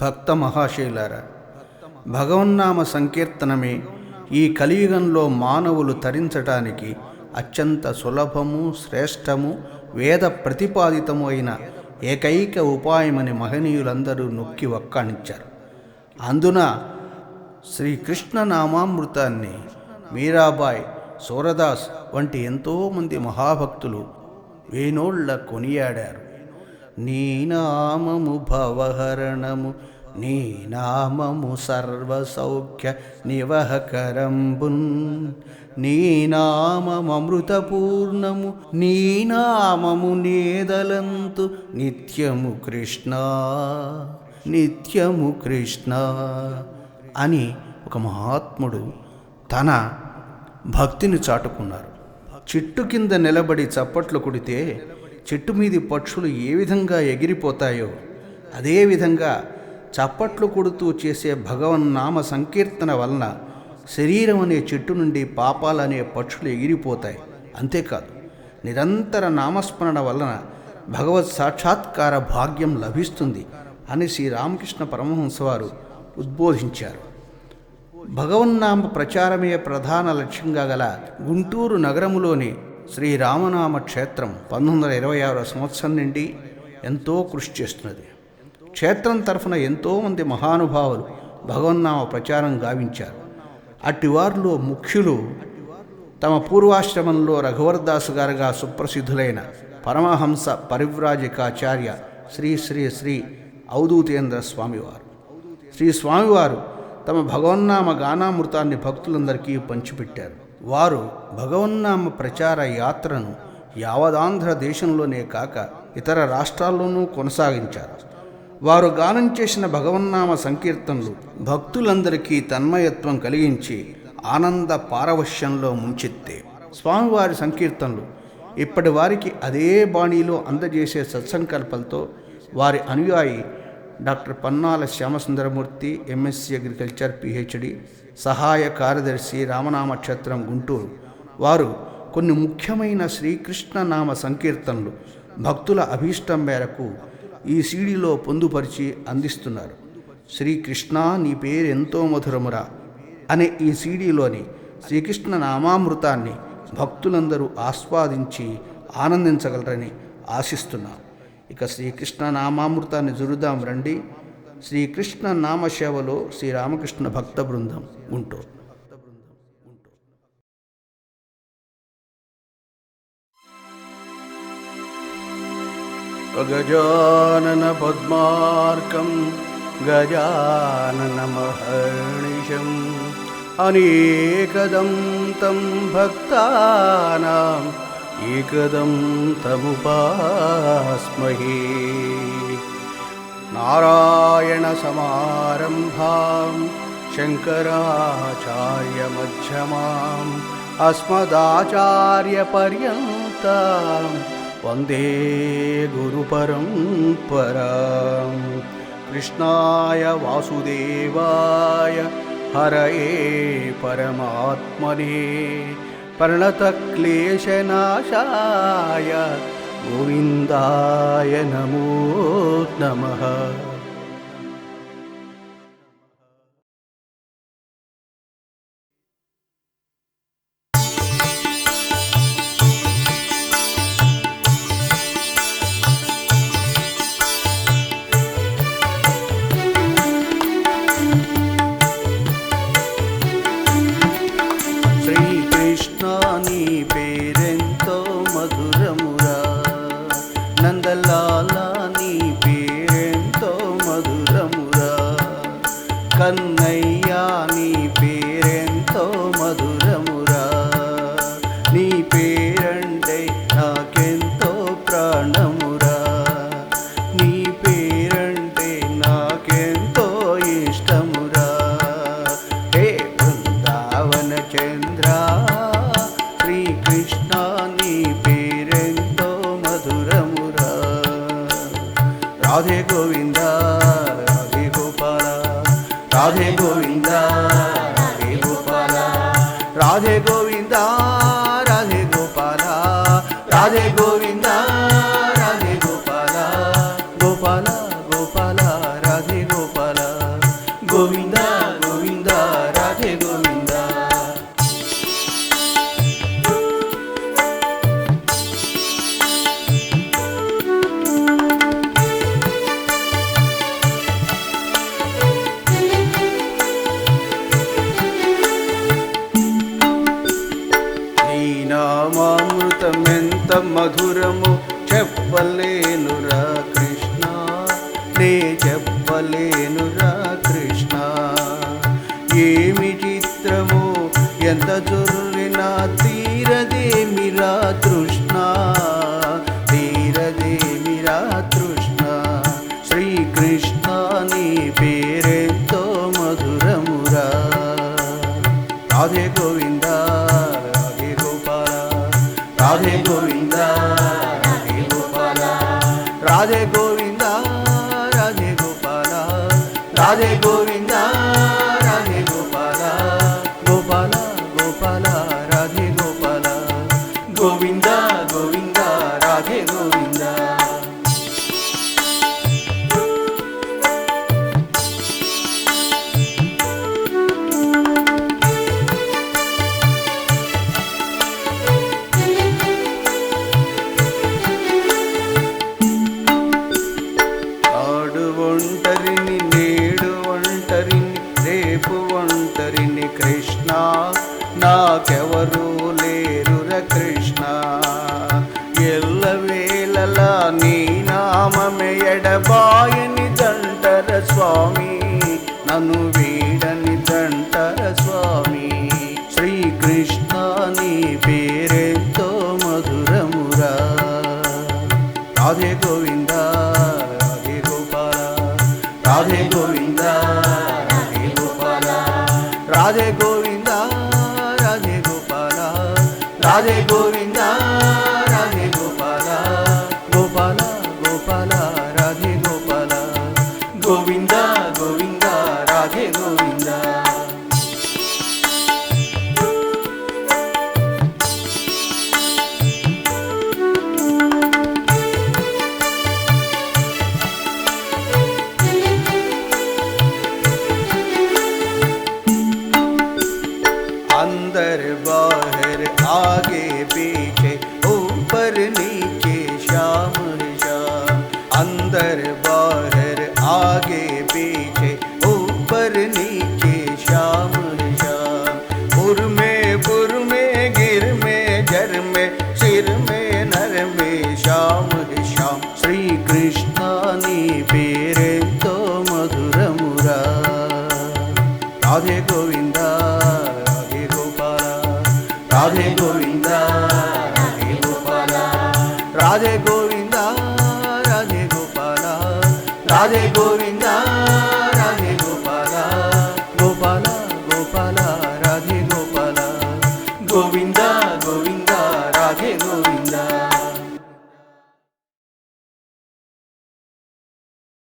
భక్త మహాశైలారా భగవన్నామ సంకీర్తనమే ఈ కలియుగంలో మానవులు తరించటానికి అత్యంత సులభము శ్రేష్టము వేద ప్రతిపాదితము అయిన ఏకైక ఉపాయమని మహనీయులందరూ నొక్కి వక్కాణించారు. అందున శ్రీకృష్ణ నామామృతాన్ని మీరాబాయ్ సూరదాస్ వంటి ఎంతోమంది మహాభక్తులు వేణోళ్ళ కొనియాడారు. నీ నామము భవహరణము నీ నామము సర్వసౌఖ్య నివహకరంబున్. నీ నామమృతపూర్ణము నీ నామము నేదలంతు నిత్యము కృష్ణ నిత్యము కృష్ణ అని ఒక మహాత్ముడు తన భక్తిని చాటుకున్నారు. చెట్టు కింద నిలబడి చప్పట్లు కొడితే చెట్టు మీది పక్షులు ఏ విధంగా ఎగిరిపోతాయో అదేవిధంగా చప్పట్లు కొడుతూ చేసే భగవన్నామ సంకీర్తన వలన శరీరం అనే చెట్టు నుండి పాపాలనే పక్షులు ఎగిరిపోతాయి. అంతేకాదు నిరంతర నామస్మరణ వలన భగవత్ సాక్షాత్కార భాగ్యం లభిస్తుంది అని శ్రీ రామకృష్ణ పరమహంస వారు ఉద్బోధించారు. భగవన్నామ ప్రచారమే ప్రధాన లక్ష్యంగా గల గుంటూరు నగరములోని శ్రీరామనామ క్షేత్రం పంతొమ్మిది వందల ఇరవై ఆరో సంవత్సరం నుండి ఎంతో కృషి చేస్తున్నది. క్షేత్రం తరఫున ఎంతోమంది మహానుభావులు భగవన్నామ ప్రచారం గావించారు. అట్టివారిలో ముఖ్యులు తమ పూర్వాశ్రమంలో రఘువర్దాసు గారుగా సుప్రసిద్ధులైన పరమహంస పరివ్రాజకాచార్య శ్రీ శ్రీ శ్రీ అవధూతేంద్ర స్వామివారు. శ్రీ స్వామివారు తమ భగవన్నామ గానామృతాన్ని భక్తులందరికీ పంచిపెట్టారు. వారు భగవన్నామ ప్రచార యాత్రను యావదాంధ్ర దేశంలోనే కాక ఇతర రాష్ట్రాల్లోనూ కొనసాగించారు. వారు గానం చేసిన భగవన్నామ సంకీర్తనలు భక్తులందరికీ తన్మయత్వం కలిగించి ఆనంద పారవశ్యంలో ముంచెత్తే. స్వామివారి సంకీర్తనలు ఇప్పటి వారికి అదే బాణీలో అందజేసే సత్సంకల్పంతో వారి అనుయాయి doctor Pannala Shyamasundaramurthy MSc agriculture PhD సహాయ కార్యదర్శి రామనామ క్షేత్రం గుంటూరు. వారు కొన్ని ముఖ్యమైన శ్రీకృష్ణ నామ సంకీర్తనలు భక్తుల అభీష్టం మేరకు ఈ సీడీలో పొందుపరిచి అందిస్తున్నారు. శ్రీకృష్ణ నీ పేరు ఎంతో మధురమురా అనే ఈ సీడీలోని శ్రీకృష్ణ నామామృతాన్ని భక్తులందరూ ఆస్వాదించి ఆనందించగలరని ఆశిస్తున్నాను ఇక శ్రీకృష్ణ నామామృతాన్ని జురుదాం రండి. శ్రీకృష్ణ నామసేవలో శ్రీరామకృష్ణ భక్త బృందం గుంటూరు. గజానన పద్మార్కం గజాననమహర్నిశం అనేకదం తం एकदं तमुपास्महे। नारायणसमारम्भां शङ्कराचार्यमध्यमाम् अस्मदाचार्यपर्यन्तां वन्दे गुरुपरम्पराम् कृष्णाय वासुदेवाय हरये परमात्मने। पर्णतक्लेशनाशाय गोविन्दाय नमो नमः। தன் రాధే గోవింద రాధే గోపాల రాధే గోవింద రాధే గోపాల రాధే గోవింద రాధే గోపాల గోపాల గోపాల రాధే గోపాల గోవిందా. మధురము చెప్పలేనురా కృష్ణ. నే చెప్పలేనురా కృష్ణ. ఏమి చిత్రము ఎంత జొర్రినా తీరదేమిరా కృష్ణ తీరదేమిరా కృష్ణ శ్రీకృష్ణ నీ పేరెంతో మధురమురా. రాధే గోవింద రాధే గోపాల రాధే గో రాధే గోవింద రాధే గోపాల రాధే గోవింద రాధే గోపాల గోపాల గోపాల రాధే గోపాల గోవిందా. నను వీడని దంటర స్వామి. శ్రీకృష్ణ నీ పేరెంతో మధురమురా. రాధే గోవిందా. লাগে বে রাধে গোবিন্দ